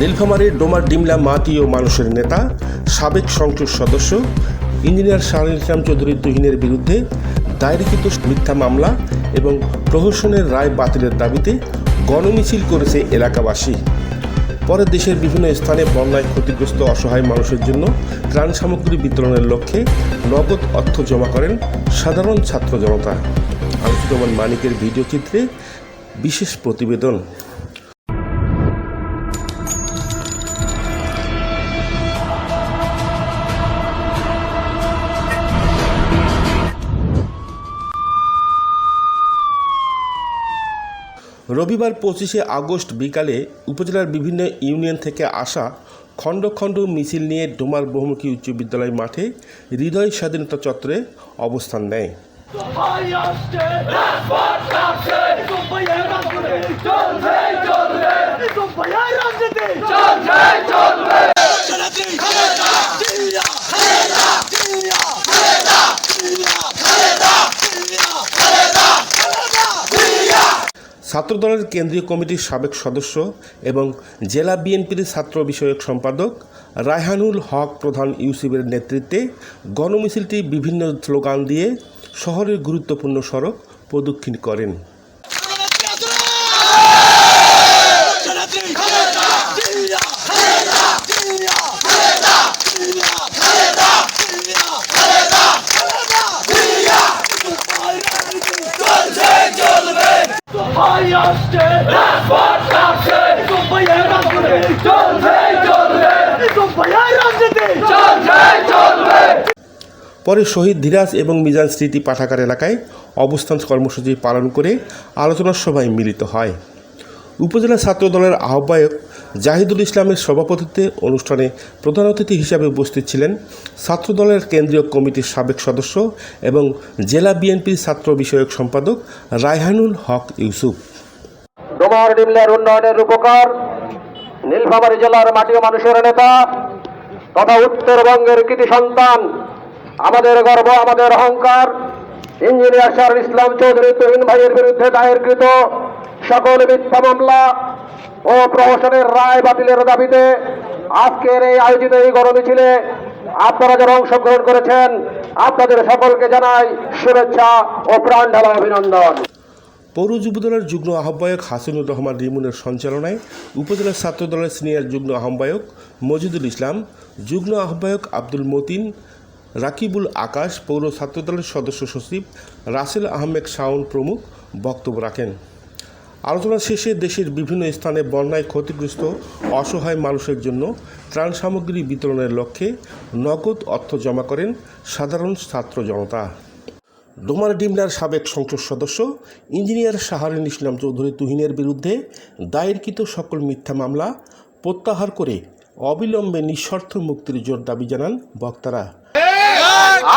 নীলফামারীর ডোমার ডিমলা মাটি ও মানুষের নেতা, সাবেক সংসদ সদস্য, ইঞ্জিনিয়ার শাহরুল ইসলাম চৌধুরী তুহিনের বিরুদ্ধে দায়েরকৃত মিথ্যা মামলা এবং প্রহসনের রায় বাতিলের দাবিতে গণমিছিল করেছে এলাকাবাসী। পরে দেশের বিভিন্ন স্থানে বন্যায় ক্ষতিগ্রস্ত অসহায় মানুষের জন্য ত্রাণ সামগ্রী বিতরণের লক্ষ্যে নগদ অর্থ জমা করেন সাধারণ ছাত্র জনতা। আলোচিত মানিকের ভিডিও চিত্রে বিশেষ প্রতিবেদন। রবিবার পঁচিশে আগস্ট বিকালে উপজেলার বিভিন্ন ইউনিয়ন থেকে আসা খণ্ড খণ্ড মিছিল নিয়ে ডোমার বহুমুখী উচ্চ বিদ্যালয় মাঠে হৃদয় স্বাধীনতা চত্রে অবস্থান নেয়। ছাত্রদলের কেন্দ্রীয় কমিটির সাবেক সদস্য এবং জেলা বিএনপির ছাত্র বিষয়ক সম্পাদক রায়হানুল হক প্রধান ইউসিবের নেতৃত্বে গণমিছিলটি বিভিন্ন স্লোগান দিয়ে শহরের গুরুত্বপূর্ণ সড়ক প্রদক্ষিণ করেন। পরে শহীদ ধীরাজ এবং মিজান স্মৃতি পাঠাগার এলাকায় অবস্থান কর্মসূচি পালন করে আলোচনা সভায় মিলিত হয়। উপজেলা ছাত্র দলের আহ্বায়ক জাহিদুল ইসলামের সভাপতিত্বে অনুষ্ঠানে প্রধান অতিথি হিসাবে উপস্থিত ছিলেন ছাত্রদলের কেন্দ্রীয় কমিটির সাবেক সদস্য এবং জেলা বিএনপির ছাত্র বিষয়ক সম্পাদক রায়হানুল হক ইউসুফ। ডোমার ডিমলার উন্নয়নের রূপকার, নীলফামারী জেলার মাটি মানুষের নেতা তথা উত্তরবঙ্গের কৃতি সন্তান, আমাদের গর্ব, আমাদের অহংকার, ইঞ্জিনিয়ার শাহরুল ইসলাম চৌধুরী তুহিন ভাইয়ের বিরুদ্ধে দায়েরকৃত সকল মিথ্যা মামলা ও প্রহসনের রায় বাতিলের দাবিতে আজকের এই আয়োজিত এই গণমিছিলে আপনারা যারা অংশগ্রহণ করেছেন, আপনাদের সকলকে জানাই শুভেচ্ছা ও প্রাণ ঢালা অভিনন্দন। পৌর যুবদলের যুগ্ম আহ্বায়ক হাসিনুর রহমান রিমুনের সঞ্চালনায় উপজেলা ছাত্র দলের সিনিয়র যুগ্ম আহ্বায়ক মজিদুল ইসলাম, যুগ্ম আহ্বায়ক আব্দুল মতিন, রাকিবুল আকাশ, পৌর ছাত্র দলের সদস্য সচিব রাসেল আহমেদ শাওন প্রমুখ বক্তব্য রাখেন। আলোচনা শেষে দেশের বিভিন্ন স্থানে বন্যায় ক্ষতিগ্রস্ত অসহায় মানুষের জন্য ত্রাণ সামগ্রী বিতরণের লক্ষ্যে নগদ অর্থ জমা করেন সাধারণ ছাত্র জনতা। ডোমার ডিমলার সাবেক সংসদ সদস্য, ইঞ্জিনিয়ার শাহরিন ইসলাম চৌধুরী তুহিনের বিরুদ্ধে দায়েরকৃত সকল মিথ্যা মামলা প্রত্যাহার করে অবিলম্বে নিঃস্বার্থ মুক্তির জোর দাবি জানান বক্তারা।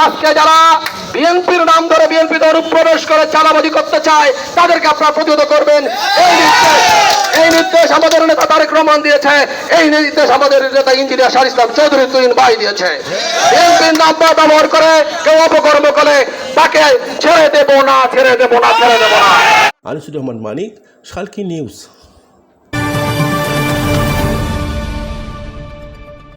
আজকে যারা বিএনপির নাম ধরে বিএনপি অনুপ্রবেশ করে চালাবাজি করতে চায়, তাদেরকে আপনারা প্রতিহত করবেন। নির্দেশ আমাদের নেতা তারেক রহমান দিয়েছে। এই নির্দেশ আমাদের নেতা ইঞ্জিনিয়ার শাহ ইসলাম চৌধুরী তুইন ভাই দিয়েছে। বিএনপির নাম ব্যবহার করে কেউ অপকর্ম করে তাকে ছেড়ে দেবো না, ছেড়ে দেবো না, ছেড়ে দেবো না। আনিসুর রহমান মানিক শালকি নিউজ।